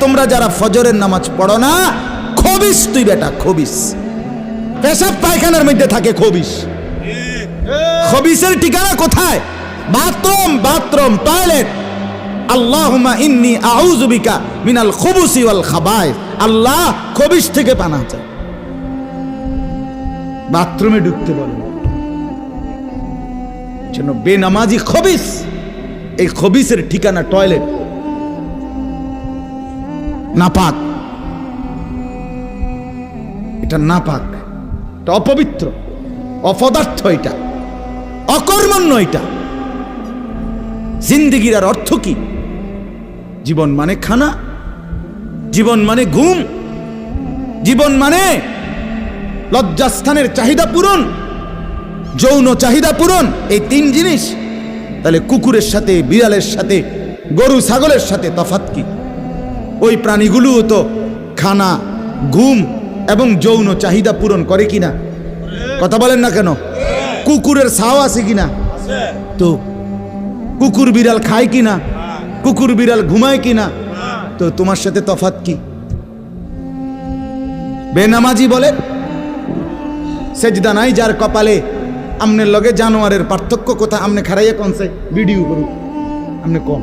তোমরা যারা ফজরের নামাজ পড়ো না, খবিস তুই বেটা, খবিস। পেশাব পায়খানার মধ্যে থাকে খবিস। খবিসের ঠিকানা কোথায়? Bathroom bathroom, toilet. আল্লাহুম্মা ইন্নি আউযু বিকা মিনাল খুবুসি ওয়াল খাবায়েস। আল্লাহ খবিস থেকে পানা চায়। বাথরুমে ঢুকতে বলেন জন্য বেনামাজি খবিস। এই খবিসের ঠিকানা টয়লেট। নাপাক। এটা নাপাক। এটা অপবিত্র। অপদার্থ এটা। অকর্মণ্য এটা। জিন্দিগির আর অর্থ কি? জীবন মানে খানা, জীবন মানে ঘুম, জীবন মানে লজ্জাস্থানের চাহিদা পূরণ, যৌন চাহিদা পূরণ, এই তিন জিনিস। তাহলে কুকুরের সাথে, বিড়ালের সাথে, গরু, ছাগলের সাথে তফাত কি? ওই প্রাণীগুলোও তো খানা, ঘুম এবং যৌন চাহিদা পূরণ করে কিনা? কথা বলেন না কেন? কুকুরের ছাও আছে কিনা? তো কুকুর বিড়াল খায় কিনা? কুকুর বিড়াল ঘুমায় কিনা? তো তোমার সাথে তফাত কি? বেনামাজি বলে সেজদা নাই যার কপালে আমনের লগে জানোয়ারের পার্থক্য কোথা? আমনে খারাইয়া কনছে ভিডিও করুক। আমনে কম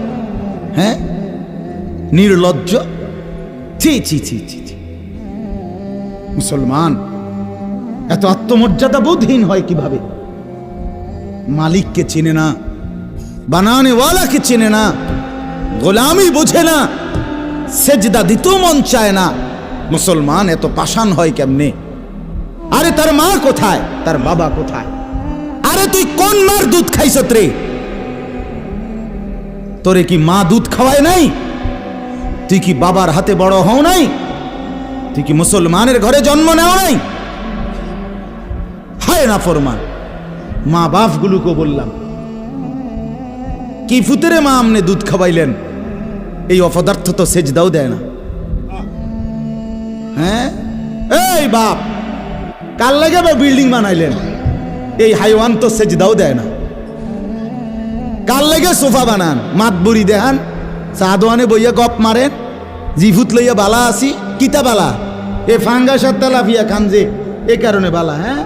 হ্যাঁ? নির্লজ্জ? ছি ছি ছি ছি ছি। মুসলমান, এত আত্মমর্যাদা বোধহীন হয় কীভাবে? মালিককে চেনে না, বানানেওয়ালাকে চেনে না, গোলামি বোঝে না, সেজদা দিতেও মন চায় না। মুসলমান, এত পাষাণ হয় কেমনে? আরে, তার মা কোথায়? তার বাবা কোথায়? আরে, তুই কোন মার দুধ খাইছত রে তোরে কি মা দুধ খাওয়ায় নাই? তুই কি বাবার হাতে বড় হও নাই? তুই কি মুসলমানের ঘরে জন্ম নেও নাই? হায় না ফরমান, মা বাপগুলোকে বললাম, কি ফুতেরে মা আমনে দুধ খাওয়াইলেন? এই অপদার্থ তো সেজ দাও দেয় না। হ্যাঁ? এই বাপ কাল লাগে বিল্ডিং বানাইলেন? এই হাইওয়ান তো সেজ দাও দেয় না। কাল লেগে সোফা বানান? মাত বুড়ি দেহান চাদোয়ানে বইয়া গপ মারেন জিভুত লইয়া বালা আসি কিতা বালা? এ ফাঙ্গাস আর তেলাফিয়া খান যে, এ কারণে বালা হ্যাঁ?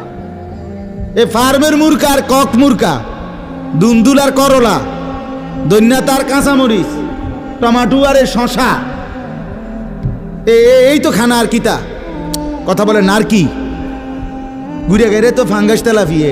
এ ফার্মের মুরকা আর কক মুরকা, দুন্দুল আর করলা দৈন্যা তার কাঁচামরিচ, টমাটো আর এ শশা। এই তো খানা আর কিতা? কথা বলে নারকি? ঘুরে গেলে তো ফাঙ্গাস তেলাফিয়ে।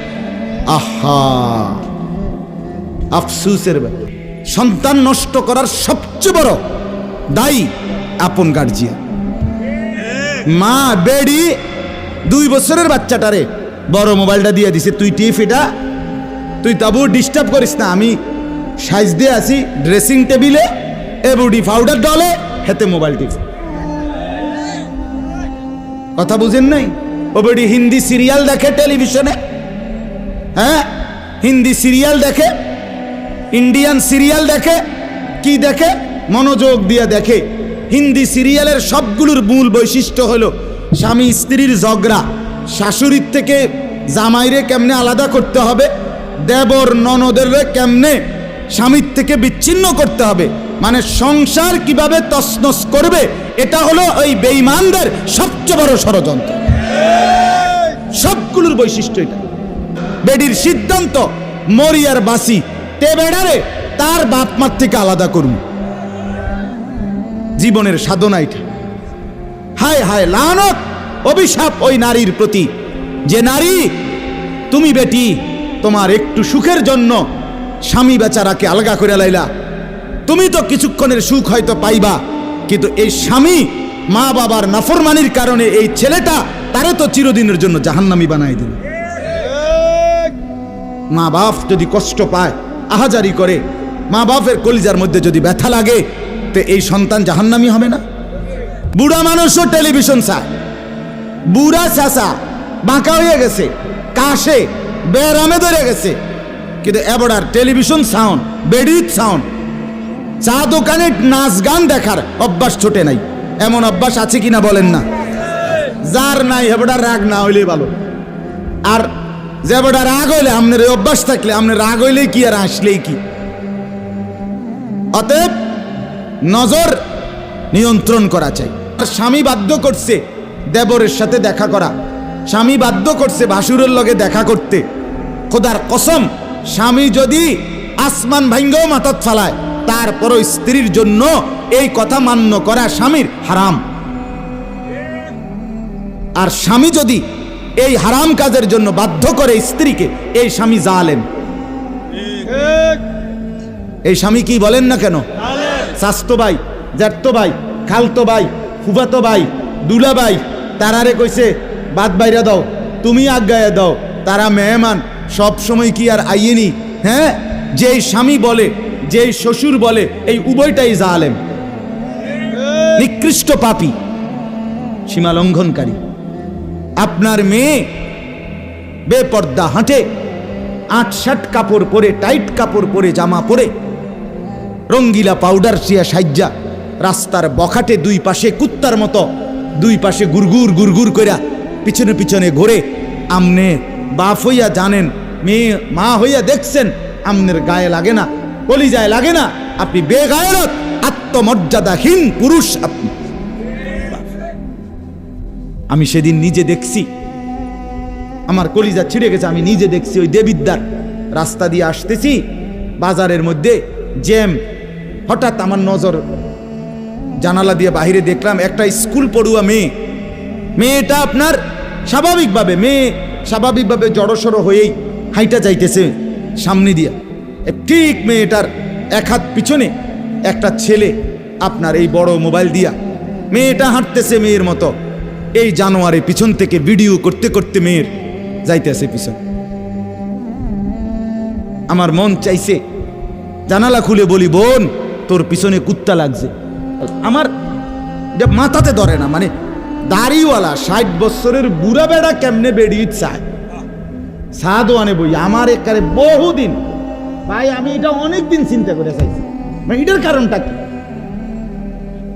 আহা। আফসুসের সন্তান নষ্ট করার সবচেয়ে বড় দায়ী আপন গার্জিয়ান মা, বেডি, দুই বছরের বাচ্চাটারে বড় মোবাইলটা দিয়ে দিছে। তুই টিপ এটা, তুই তাবু ডিস্টার্ব করিস না। আমি সাইজ দিয়ে আসি ড্রেসিং টেবিলে এ বুডি পাউডার ডলে, হেতে মোবাইল টিপ। কথা বুঝেন নাই? ও বেডি হিন্দি সিরিয়াল দেখে টেলিভিশনে হ্যাঁ? হিন্দি সিরিয়াল দেখে, ইন্ডিয়ান সিরিয়াল দেখে, কি দেখে? মনোযোগ দিয়ে দেখে। হিন্দি সিরিয়ালের সবগুলোর মূল বৈশিষ্ট্য হলো স্বামী স্ত্রীর ঝগড়া। শাশুড়ির থেকে জামাইরে কেমনে আলাদা করতে হবে? দেবর ননদের কেমনে স্বামীর থেকে বিচ্ছিন্ন করতে হবে? মানে সংসার কীভাবে তসনস করবে? এটা হলো ওই বেঈমানদের সবচেয়ে বড় ষড়যন্ত্র। সবগুলোর বৈশিষ্ট্য এটা। বেডির সিদ্ধান্ত, মরিয়ার বাসি তে বেড়ারে তার বাপ মার থেকে আলাদা করুন। জীবনের সাধনা এটা। হায় হায় লানত, অভিশাপ ওই নারীর প্রতি। যে নারী, তুমি বেটি, তোমার একটু সুখের জন্য স্বামী বেচারাকে আলগা করে লাইলা। তুমি তো কিছুক্ষণের সুখ হয়তো পাইবা, কিন্তু এই স্বামী মা বাবার নাফরমানির কারণে এই ছেলেটা তারে তো চিরদিনের জন্য জাহান্নামি বানাই দিল। মা বাপ যদি কষ্ট পায়, আহাজারি করে, মা বাপের কলিজার মধ্যে যদি ব্যথা লাগে, তো এই সন্তান জাহান্নামি হবে না? বুড়া মানুষও টেলিভিশন চায়। বুড়া চাষা বাঁকা হয়ে গেছে, কাশে বেরামে ধরে গেছে। কিন্তু এবার টেলিভিশন সাউন্ড বেডিত সাউন্ড চা দোকানে নাচ গান দেখার অভ্যাস ছোটে নাই। এমন অভ্যাস আছে কিনা বলেন না? যার নাই হেবডা রাগ না হইলে ভালো। আর যে বেটা রাগ হইলে আপনার অভ্যাস থাকলে আপনার রাগ হইলেই কি আর আসলেই কি? অতএব নজর নিয়ন্ত্রণ করা চাই। আর স্বামী বাধ্য করছে দেবরের সাথে দেখা করা। স্বামী বাধ্য করছে ভাসুরের লগে দেখা করতে। খোদার কসম, স্বামী যদি আসমান ভাঙ্গেও মাথাত ফালায়, তারপরও স্ত্রীর জন্য এই কথা মান্য করা স্বামীর হারাম। আর স্বামী যদি এই হারাম কাজের জন্য বাধ্য করে স্ত্রীকে এই স্বামী জালেন এই স্বামী কি বলেন না কেন? স্বাস্থ্য ভাই জ্যাঠতো ভাই, খালতো ভাই, ফুফাতো ভাই, দুলা ভাই, তারারে কইছে, বাদ বাইরা দাও, তুমি আজ্ঞায় দাও, তারা মেহমান, সব সময় কি আর আইয়েনি? হ্যাঁ? যেই স্বামী বলে, যেই শ্বশুর বলে, এই উভয়টাই জালেম। নিকৃষ্ট পাপী সীমা লঙ্ঘনকারী আপনার মেয়ে বেপর্দা হাঁটে, আট শার্ট কাপড় পরে, টাইট কাপড় পরে, জামা পরে, রঙ্গিলা পাউডার সিয়া সাজ্জা, রাস্তার বখাটে দুই পাশে কুত্তার মতো, দুই পাশে গুরগুর গুরগুর কইরা পিছনে পিছনে ঘোরে, আমনে বাপ হইয়া জানেন, মেয়ে মা হইয়া দেখছেন, আমনের গায়ে লাগে না, কলিজায় লাগে না, আপনি বেগায়রত, আত্মমর্যাদাহীন পুরুষ আপনি। আমি সেদিন নিজে দেখছি। আমার কলিজা ছিঁড়ে গেছে, আমি নিজে দেখছি ওই দেবিদ্যার রাস্তা দিয়ে আসতেছি, বাজারের মধ্যে জ্যাম। হঠাৎ আমার নজর জানালা দিয়ে বাহিরে দেখলাম, একটা স্কুল পড়ুয়া মেয়ে। মেয়েটা আপনার স্বাভাবিকভাবে, মেয়ে স্বাভাবিকভাবে জড়সড় হয়েই হাইটা যাইতেছে সামনে দিয়া। ঠিক মেয়েটার এক হাত পিছনে একটা ছেলে আপনার এই বড় মোবাইল দিয়া। মেয়েটা হাঁটতেছে মেয়ের মতো। এই জানোয়ারে পিছন থেকে ভিডিও করতে করতে মেয়ের যাইতেছে পিছন। আমার মন চাইছে জানালা খুলে বলি, বোন, তোর পিছনে কুত্তা লাগছে। আমার এটা মাথাতে ধরে না মানে দাড়িওয়ালা ষাট বছরের বুড়া বেড়া কেমনে বেরিয়ে চায় সাদও আনে বই আমার একারে বহুদিন ভাই, আমি এটা অনেক দিন চিন্তা করে চাইছি। মানে এটার কারণটা কি?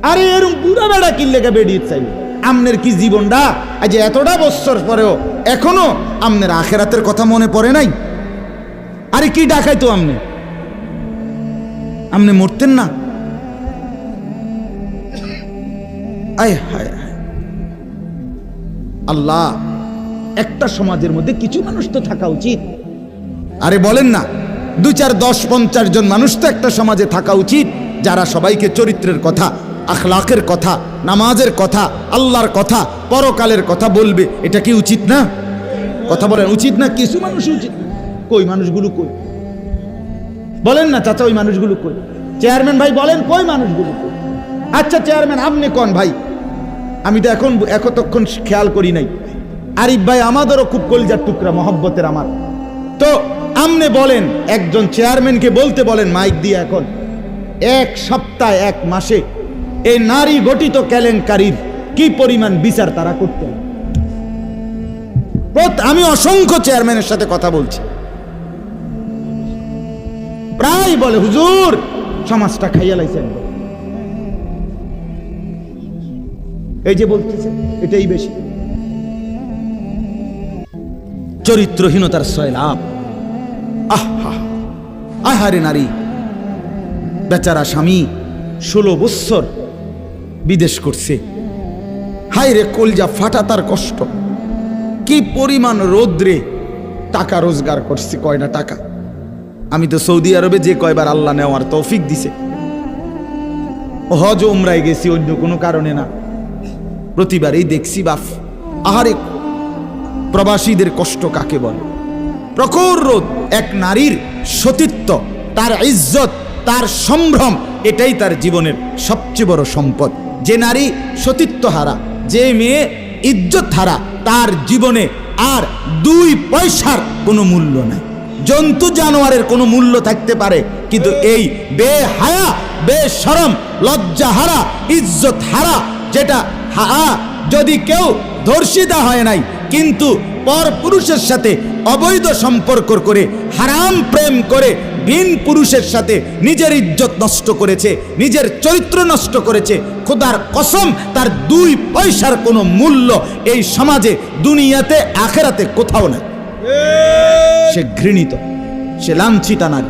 আরে এরম বুড়া বেড়া কিনলেকে বেরিয়ে চাইবে? আমনের কি জীবনটা? আজ এতটা বছর পরেও এখনও আমনের আখেরাতের কথা মনে পড়ে নাই? আরে কি ডাকাই তো আমনে? আমনে মরতেন না? হায় হায়। আল্লাহ, একটা সমাজের মধ্যে কিছু মানুষ তো থাকা উচিত। আরে বলেন না দু চার দশ পঞ্চাশ জন মানুষ তো একটা সমাজে থাকা উচিত, যারা সবাইকে চরিত্রের কথা আখলাকের কথা, নামাজের কথা, আল্লাহর কথা, পরকালের কথা বলবে, এটা কি উচিত না? কথা বলেন, উচিত না? কিছু মানুষ উচিত কই মানুষগুলো কই? বলেন না চাচা, ওই মানুষগুলো কই? চেয়ারম্যান ভাই বলেন, কই মানুষগুলো কই? আচ্ছা চেয়ারম্যান, আপনি কোন ভাই? আমি তো এখন এতক্ষণ খেয়াল করি নাই। আরিফ ভাই আমাদেরও খুব কলিজার টুকরা, মহব্বতের আমার। তো, আমনে বলেন, একজন চেয়ারম্যানকে বলতে বলেন মাইক দিয়ে এখন। এক সপ্তাহ, এক মাসে এই নারী গঠিত কেলেঙ্কারির কি পরিমাণ বিচার তারা করতেন? আমি অসংখ্য চেয়ারম্যানের সাথে কথা বলছি। প্রায় বলে, হুজুর, সমাজটা খাইয়া লাইছে এই যে বলতেছে, এটাই বেশি। চরিত্রহীনতার সয়লাভ আহা আহারে নারী। বেচারা স্বামী ষোলো বৎসর বিদেশ করছে। হায় রে কলজা ফাটা তার কষ্ট। কি পরিমাণ রোদ্রে টাকা রোজগার করছে কয়টা টাকা? আমি তো সৌদি আরবে যে কয়বার আল্লাহ নেওয়ার তৌফিক দিছে। হজ উমরায় গেছি অন্য কোনো কারণে না। প্রতিবারেই দেখছি বাফ আহারে প্রবাসীদের কষ্ট কাকে বলে? প্রখর রোদ, এক নারীর সতীত্ব, তার ইজ্জত, তার সম্ভ্রম এটাই তার জীবনের সবচেয়ে বড় সম্পদ। যে নারী সতীত্ব হারা যে মেয়ে ইজ্জত হারা তার জীবনে আর দুই পয়সার কোনো মূল্য নাই। জন্তু জানোয়ারের কোনো মূল্য থাকতে পারে, কিন্তু এই বেহায়া, বেশরম লজ্জা হারা ইজ্জত হারা যেটা হা যদি কেউ ধর্ষিতা হয় নাই, কিন্তু পর পুরুষের সাথে অবৈধ সম্পর্ক করে, হারাম প্রেম করে ভিন পুরুষের সাথে নিজের ইজ্জত নষ্ট করেছে নিজের চরিত্র নষ্ট করেছে খোদার কসম তার দুই পয়সার কোনো মূল্য এই সমাজে দুনিয়াতে আখেরাতে কোথাও নাই। সে ঘৃণিত সে লাঞ্ছিতা নারী।